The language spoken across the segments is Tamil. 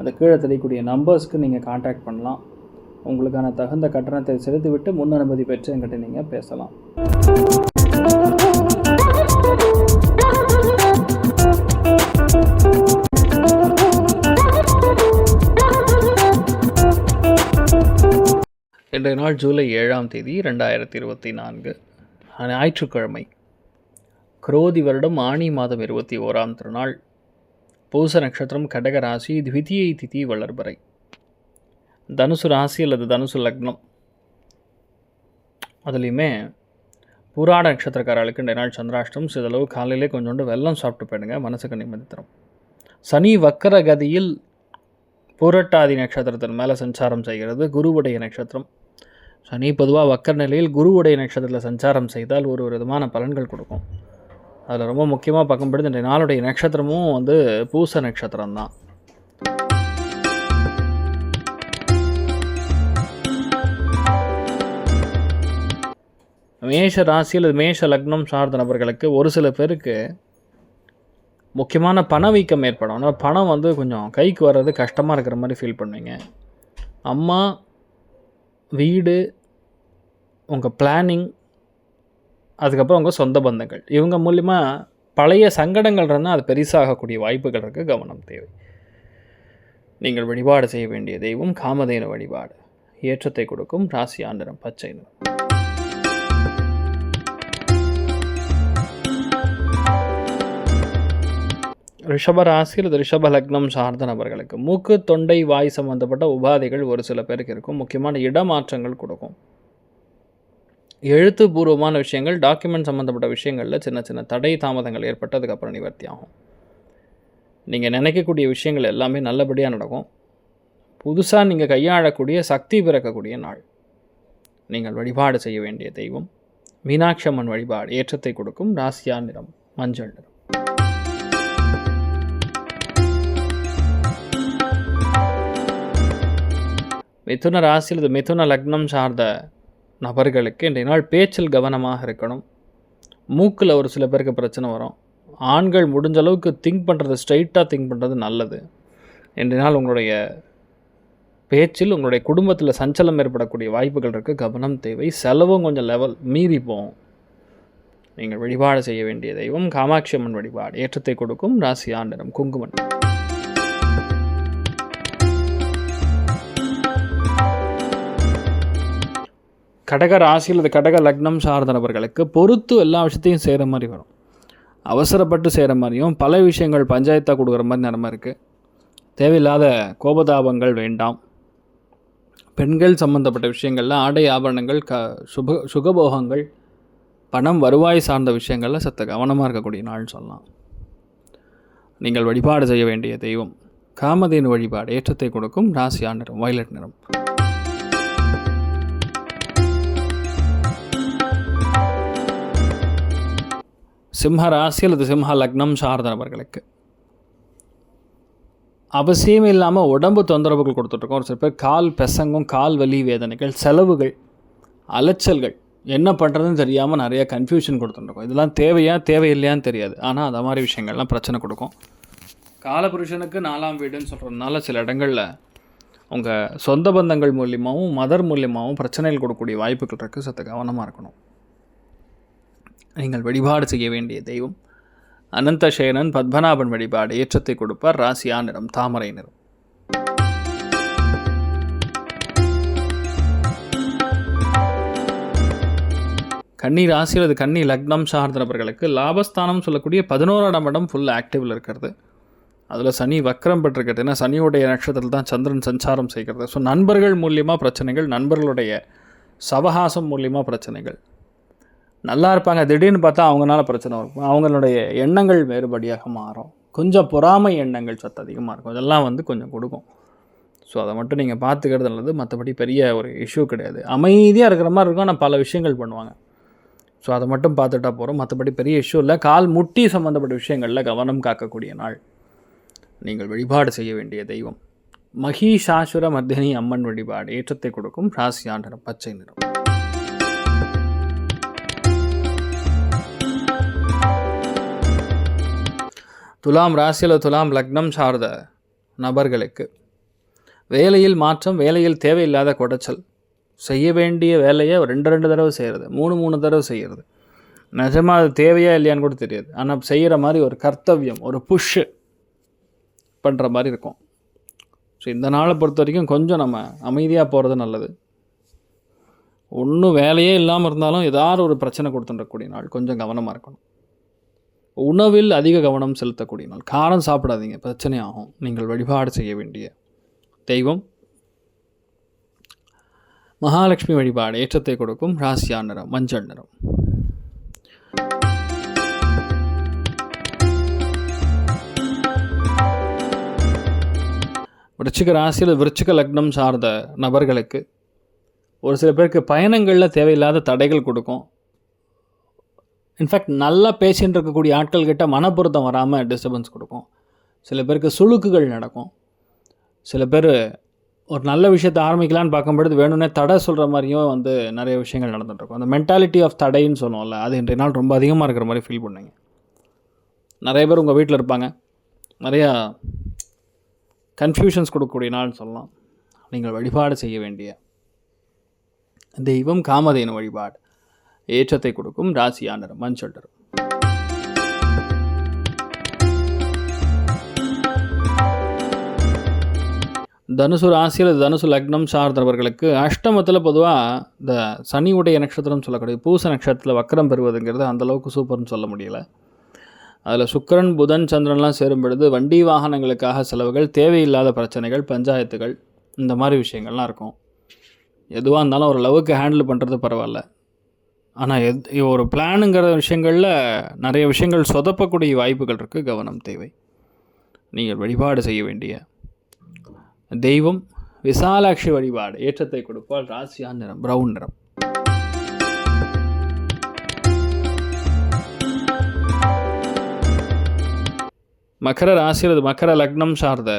அந்த கீழே தெரியக்கூடிய நம்பர்ஸ்க்கு நீங்கள் காண்டாக்ட் பண்ணலாம். உங்களுக்கான தகுந்த கட்டணத்தை செலுத்திவிட்டு முன் அனுமதி பெற்று என்கிட்ட நீங்கள் பேசலாம். இன்றைய நாள் ஜூலை ஏழாம் தேதி ரெண்டாயிரத்தி இருபத்தி நான்கு ஞாயிற்றுக்கிழமை. குரோதி வருடம் ஆணி மாதம் இருபத்தி ஓராம் திருநாள். பூச நட்சத்திரம் கடக ராசி த்விதியை திதி வளர்பறை. தனுசு ராசி அல்லது தனுசு லக்னம். அதுலேயுமே பூராட நட்சத்திரக்காரர்களுக்கு இன்றைய நாள் சந்திராஷ்டம் சிதளவு காலையிலே கொஞ்சோண்டு வெள்ளம் சாப்பிட்டு போயிடுங்க மனசுக்கு நிம்மதி தரும். சனி வக்கர கதியில் பூரட்டாதி நட்சத்திரத்தின் மேலே சஞ்சாரம் செய்கிறது குருவுடைய நட்சத்திரம். சனி பொதுவாக வக்கர நிலையில் குருவுடைய நட்சத்திரத்தில் சஞ்சாரம் செய்தால் ஒரு ஒரு விதமான பலன்கள் கொடுக்கும். அதில் ரொம்ப முக்கியமாக பார்க்கும்பொழுது இந்த நாளுடைய நட்சத்திரமும் வந்து பூச நட்சத்திரம் தான் மேஷ ராசி அல்லது மேஷ லக்னம் சார்ந்த நபர்களுக்கு ஒரு சில பேருக்கு முக்கியமான பணவீக்கம் ஏற்படும். ஆனால் பணம் வந்து கொஞ்சம் கைக்கு வர்றது கஷ்டமாக இருக்கிற மாதிரி ஃபீல் பண்ணுவீங்க. அம்மா வீடு உங்கள் பிளானிங் அதுக்கப்புறம் உங்கள் சொந்த பந்தங்கள். இவங்க மூலிமா பழைய சங்கடங்கள் இருந்தால் அது பெருசாகக்கூடிய வாய்ப்புகள் இருக்க. கவனம் தேவை. நீங்கள் வழிபாடு செய்ய வேண்டிய தெய்வம் காமதேன வழிபாடு. ஏற்றத்தை கொடுக்கும் ராசி ஆண்டிரம் பச்சை நிறம். ரிஷப ராசி அல்லது ரிஷப லக்னம் சார்ந்த நபர்களுக்கு மூக்கு தொண்டை வாய் சம்பந்தப்பட்ட உபாதைகள் ஒரு சில பேருக்கு இருக்கும். முக்கியமான இடமாற்றங்கள் கொடுக்கும். எழுத்துப்பூர்வமான விஷயங்கள் டாக்குமெண்ட் சம்மந்தப்பட்ட விஷயங்களில் சின்ன சின்ன தடை தாமதங்கள் ஏற்பட்டு அதுக்கப்புறம் நிவர்த்தி ஆகும். நீங்கள் நினைக்கக்கூடிய விஷயங்கள் எல்லாமே நல்லபடியாக நடக்கும். புதுசாக நீங்கள் கையாளக்கூடிய சக்தி பிறக்கக்கூடிய நாள். நீங்கள் வழிபாடு செய்ய வேண்டிய தெய்வம். மீனாட்சி அம்மன் வழிபாடு ஏற்றத்தை கொடுக்கும் ராசியா நிறம் மஞ்சள் நிறம். மிதுன ராசியில் அல்லது மிதுன லக்னம் சார்ந்த நபர்களுக்கு இன்றைய நாள் பேச்சில் கவனமாக இருக்கணும். மூக்கில் ஒரு சில பேருக்கு பிரச்சனை வரும். ஆண்கள் முடிஞ்ச அளவுக்கு திங்க் பண்ணுறது ஸ்ட்ரைட்டாக திங்க் பண்ணுறது நல்லது. இன்றைய நாள் உங்களுடைய பேச்சில் உங்களுடைய குடும்பத்தில் சஞ்சலம் ஏற்படக்கூடிய வாய்ப்புகள் இருக்குது கவனம் தேவை செலவும் கொஞ்சம் லெவல் மீறி போகும். நீங்கள் வழிபாடு செய்ய வேண்டிய தெய்வம் காமாட்சி அம்மன் வழிபாடு ஏற்றத்தை கொடுக்கும். ராசி ஆண்டனம் குங்குமன் கடக ராசி அல்லது கடக லக்னம் சார்ந்த நபர்களுக்கு பொறுத்து எல்லா விஷயத்தையும் செய்கிற மாதிரி வரும். அவசரப்பட்டு செய்கிற மாதிரியும் பல விஷயங்கள் பஞ்சாயத்தாக கொடுக்குற மாதிரி நிலமை இருக்குது தேவையில்லாத கோபதாபங்கள் வேண்டாம். பெண்கள் சம்மந்தப்பட்ட விஷயங்களில் ஆடை ஆபரணங்கள் க சுப சுகபோகங்கள் பணம் வருவாய் சார்ந்த விஷயங்களில் சத்த கவனமாக இருக்கக்கூடிய நாள்னு சொல்லலாம். நீங்கள் வழிபாடு செய்ய வேண்டிய தெய்வம் காமதேனு வழிபாடு ஏற்றத்தை கொடுக்கும் ராசி நிறம் வயலட் நிறம். சிம்ம ராசி அல்லது சிம்ம லக்னம் சார்ந்த நபர்களுக்கு. அவசியம் இல்லாமல் உடம்பு தொந்தரவுகள் கொடுத்துட்ருக்கோம். ஒரு சில பேர் கால் பெசங்கும் கால் வலி வேதனைகள் செலவுகள் அலைச்சல்கள் என்ன பண்ணுறதுன்னு தெரியாமல் நிறைய கன்ஃபியூஷன் கொடுத்துட்ருக்கோம். இதெல்லாம் தேவையா தேவையில்லையான்னு தெரியாது. ஆனால் அந்த மாதிரி விஷயங்கள்லாம் பிரச்சனை கொடுக்கும். காலபுருஷனுக்கு நாலாம் வீடுன்னு சொல்கிறதுனால சில இடங்களில் உங்கள் சொந்த பந்தங்கள் மூலியமாகவும் மதர் மூலியமாகவும் பிரச்சனைகள் கொடுக்கக்கூடிய வாய்ப்புகள் இருக்குது சற்று கவனமாக இருக்கணும். நீங்கள் வழிபாடு செய்ய வேண்டிய தெய்வம். அனந்தசேனன் பத்மநாபன் வழிபாடு ஏற்றத்தை கொடுப்பார் ராசியா நிறம் தாமரை நிறம். கன்னி ராசி அல்லது கன்னி லக்னம் சார்ந்த நபர்களுக்கு லாபஸ்தானம் சொல்லக்கூடிய பதினோராம் இடம் ஃபுல் ஆக்டிவில் இருக்கிறது. அதில் சனி வக்கரம் பெற்றிருக்கிறது. ஏன்னா சனியுடைய நட்சத்திரத்தில் தான் சந்திரன் சஞ்சாரம் செய்கிறது. ஸோ நண்பர்கள் மூலியமாக பிரச்சனைகள் நண்பர்களுடைய சவகாசம் மூலியமாக பிரச்சனைகள். நல்லா இருப்பாங்க. திடீர்னு பார்த்தா அவங்களால பிரச்சனை இருக்கும் அவங்களுடைய எண்ணங்கள் வேறுபடியாக மாறும். கொஞ்சம் பொறாமை எண்ணங்கள் சத்து அதிகமாக இருக்கும். இதெல்லாம் வந்து கொஞ்சம் கொடுக்கும். ஸோ அதை மட்டும் நீங்கள் பார்த்துக்கிறது நல்லது. மற்றபடி பெரிய ஒரு இஷ்யூ கிடையாது. அமைதியாக இருக்கிற மாதிரி இருக்கும். ஆனால் பல விஷயங்கள் பண்ணுவாங்க. ஸோ அதை மட்டும் பார்த்துட்டா போகிறோம் மற்றபடி பெரிய இஷ்யூ இல்லை. கால் முட்டி சம்மந்தப்பட்ட விஷயங்களில் கவனம் காக்கக்கூடிய நாள். நீங்கள் வழிபாடு செய்ய வேண்டிய தெய்வம். மகிஷாசுர மர்தினி அம்மன் வழிபாடு ஏற்றத்தை கொடுக்கும். ராசியான பச்சை நிறம். துலாம் ராசியில் துலாம் லக்னம் சார்ந்த நபர்களுக்கு வேலையில் மாற்றம் வேலையில் தேவையில்லாத குடைச்சல். செய்ய வேண்டிய வேலையை ரெண்டு ரெண்டு தடவை செய்கிறது மூணு மூணு தடவை செய்கிறது நிஜமாக அது தேவையா இல்லையான்னு கூட தெரியாது. ஆனால் செய்கிற மாதிரி ஒரு கர்த்தவியம் ஒரு புஷ்ஷு பண்ணுற மாதிரி இருக்கும். ஸோ இந்த நாளை பொறுத்த வரைக்கும் கொஞ்சம் நம்ம அமைதியாக போகிறது நல்லது. ஒன்றும் வேலையே இல்லாமல் இருந்தாலும் ஏதாவது ஒரு பிரச்சனை கொடுத்துடக்கூடிய நாள். கொஞ்சம் கவனமாக இருக்கணும். உணவில் அதிக கவனம் செலுத்தக்கூடிய நாள் காரம் சாப்பிடாதீங்க பிரச்சனை ஆகும் நீங்கள் வழிபாடு செய்ய வேண்டிய தெய்வம். மகாலட்சுமி வழிபாடு ஏற்றத்தை கொடுக்கும் ராசியா நிறம் மஞ்சள் நிறம். விருச்சிக ராசியில் விருச்சிக லக்னம் சார்ந்த நபர்களுக்கு ஒரு சில பேருக்கு பயணங்களில் தேவையில்லாத தடைகள் கொடுக்கும். இன்ஃபேக்ட் நல்லா பேசின்னு இருக்கக்கூடிய ஆட்கள் கிட்ட மனப்பொருத்தம் வராமல் டிஸ்டர்பன்ஸ் கொடுக்கும். சில பேருக்கு சுழுக்குகள் நடக்கும். சில பேர் ஒரு நல்ல விஷயத்தை ஆரம்பிக்கலான்னு பார்க்கும்பொழுது வேணும்னே தடை சொல்கிற மாதிரியும் வந்து நிறைய விஷயங்கள் நடந்துகிட்ருக்கும் அந்த மென்டாலிட்டி ஆஃப் தடைன்னு சொல்லுவோம்ல அது இன்றைய நாள் ரொம்ப அதிகமாக இருக்கிற மாதிரி ஃபீல் பண்ணுங்க. நிறைய பேர் உங்கள் வீட்டில் இருப்பாங்க. நிறையா கன்ஃபியூஷன்ஸ் கொடுக்கக்கூடிய நாள்னு சொல்லலாம். நீங்கள் வழிபாடு செய்ய வேண்டிய தெய்வம் காமதேனு வழிபாடு. ஏற்றத்தை கொடுக்கும் ராசியானர் மஞ்சள் நிறம் தனுசு ராசியில் தனுசு லக்னம் சார்ந்தவர்களுக்கு அஷ்டமத்தில் பொதுவாக இந்த சனி உடைய நட்சத்திரம் சொல்லக்கூடிய பூச நட்சத்திரத்தில் வக்கரம் பெறுவதுங்கிறது அந்தளவுக்கு சூப்பர்னு சொல்ல முடியல. அதில் சுக்கரன் புதன் சந்திரன்லாம் சேரும் பொழுது வண்டி வாகனங்களுக்காக செலவுகள் தேவையில்லாத பிரச்சனைகள் பஞ்சாயத்துகள் இந்த மாதிரி விஷயங்கள்லாம் இருக்கும். எதுவாக இருந்தாலும் ஒரு லவுக்கு ஹேண்டில் பண்ணுறது பரவாயில்ல. ஆனால் எத் ஒரு பிளானுங்கிற விஷயங்களில் நிறைய விஷயங்கள் சொதப்பக்கூடிய வாய்ப்புகள் இருக்குது கவனம் தேவை. நீங்கள் வழிபாடு செய்ய வேண்டிய தெய்வம் விசாலாட்சி வழிபாடு ஏற்றத்தை கொடுப்பால் ராசியா நிறம் ப்ரௌன் நிறம். மகர ராசி அல்லது மகர லக்னம் சார்ந்த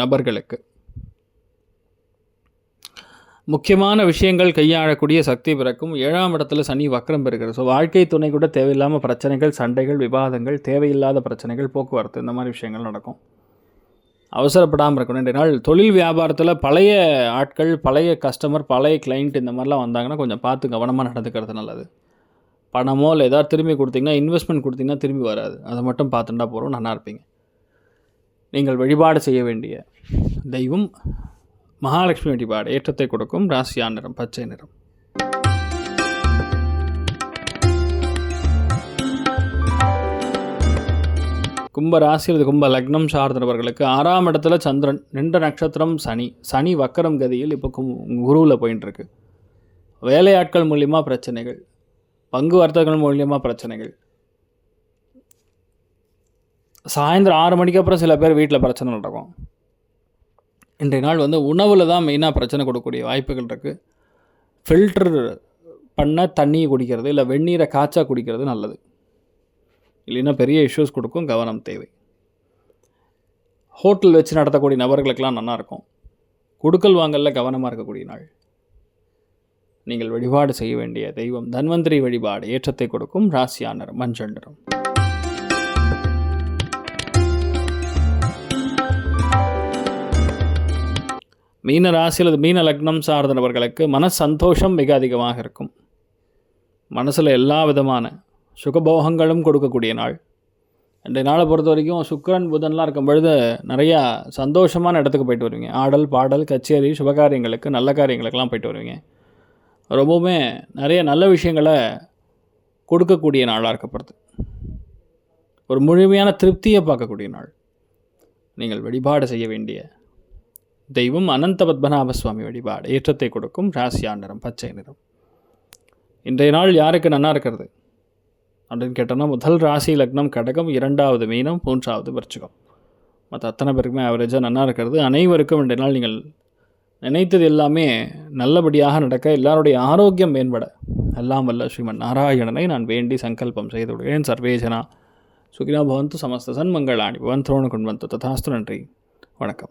நபர்களுக்கு முக்கியமான விஷயங்கள் கையாளக்கூடிய சக்தி பிறக்கும். ஏழாம் இடத்துல சனி வக்கரம் பெறுகிறது ஸோ வாழ்க்கை துணை கூட தேவையில்லாமல் பிரச்சனைகள் சண்டைகள் விவாதங்கள் தேவையில்லாத பிரச்சனைகள் போக்குவரத்து இந்த மாதிரி விஷயங்கள் நடக்கும். அவசரப்படாமல் இருக்கணும். ரெண்டு நாள் தொழில் வியாபாரத்தில் பழைய ஆட்கள் பழைய கஸ்டமர் பழைய கிளைண்ட் இந்த மாதிரிலாம் வந்தாங்கன்னா கொஞ்சம் பார்த்து கவனமாக நடந்துக்கிறது நல்லது. பணமோ இல்லை ஏதாவது திரும்பி கொடுத்தீங்கன்னா இன்வெஸ்ட்மெண்ட் கொடுத்தீங்கன்னா திரும்பி வராது. அதை மட்டும் பார்த்துட்டா போகிறோம் நல்லா இருப்பீங்க. நீங்கள் வழிபாடு செய்ய வேண்டிய தெய்வம் மகாலட்சுமி வழிபாடு ஏற்றத்தை கொடுக்கும் ராசியா நிறம் பச்சை நிறம். கும்ப ராசி அல்லது கும்ப லக்னம் சார்ந்தவர்களுக்கு ஆறாம் இடத்துல சந்திரன் நின்ற நட்சத்திரம் சனி. சனி வக்கரம் கதியில் இப்போ கும் குருவில் போயின்ட்டுருக்கு வேலையாட்கள் மூலியமாக பிரச்சனைகள் பங்கு வர்த்தகங்கள் மூலியமாக பிரச்சனைகள். சாயந்தரம் ஆறு மணிக்கு அப்புறம் சில பேர் வீட்டில் பிரச்சனை நடக்கும். இன்றைய நாள் வந்து உணவில் தான் மெயினாக பிரச்சனை கொடுக்கக்கூடிய வாய்ப்புகள் இருக்குது ஃபில்டர் பண்ண தண்ணியை குடிக்கிறது இல்லை வெந்நீரை காய்ச்சா குடிக்கிறது நல்லது. இல்லைன்னா பெரிய இஷ்யூஸ் கொடுக்கும் கவனம் தேவை. ஹோட்டல் வச்சு நடத்தக்கூடிய நபர்களுக்கெல்லாம் நல்லாயிருக்கும் கொடுக்கல் வாங்கலில் கவனமாக இருக்கக்கூடிய நாள். நீங்கள் வழிபாடு செய்ய வேண்டிய தெய்வம் தன்வந்திரி வழிபாடு ஏற்றத்தை கொடுக்கும் ராசியானர் மஞ்சள் நிறம். மீன ராசி அல்லது மீன லக்னம் சார்ந்த நபர்களுக்கு மன சந்தோஷம் மிக அதிகமாக இருக்கும். மனசில் எல்லா விதமான சுகபோகங்களும் கொடுக்கக்கூடிய நாள். இந்த நாளை பொறுத்த வரைக்கும் சுக்கரன் புதன்லாம் இருக்கும் பொழுது நிறையா சந்தோஷமான இடத்துக்கு போயிட்டு வருவீங்க. ஆடல் பாடல் கச்சேரி சுபகாரியங்களுக்கு நல்ல காரியங்களுக்கெல்லாம் போயிட்டு வருவீங்க. ரொம்பவுமே நிறைய நல்ல விஷயங்களை கொடுக்கக்கூடிய நாளாக இருக்கப்படுது. ஒரு முழுமையான திருப்தியை பார்க்கக்கூடிய நாள். நீங்கள் வழிபாடு செய்ய வேண்டிய தெய்வம் அனந்த பத்மநாப சுவாமி வழிபாடு. ஏற்றத்தை கொடுக்கும் ராசியா நிறம் பச்சை நிறம். இன்றைய நாள் யாருக்கு நன்னா இருக்கிறது? அப்படின்னு கேட்டோம்னா முதல் ராசி லக்னம் கடகம் இரண்டாவது மீனம் மூன்றாவது விருச்சிகம். மற்ற அத்தனை பேருக்குமே ஆவரேஜாக நல்லா இருக்கிறது. அனைவருக்கும் இன்றைய நாள் நீங்கள் நினைத்தது எல்லாமே நல்லபடியாக நடக்க எல்லாருடைய ஆரோக்கியம் மேம்பட. எல்லாம் வல்ல ஸ்ரீமன் நாராயணனை நான் வேண்டி சங்கல்பம் செய்து விடுகிறேன். சர்வேஜனா சுகினா பவந்து சமஸ்த சன்மங்களாணி பவந்தோணு கொண்டு ததாஸ்து நன்றி. வணக்கம்.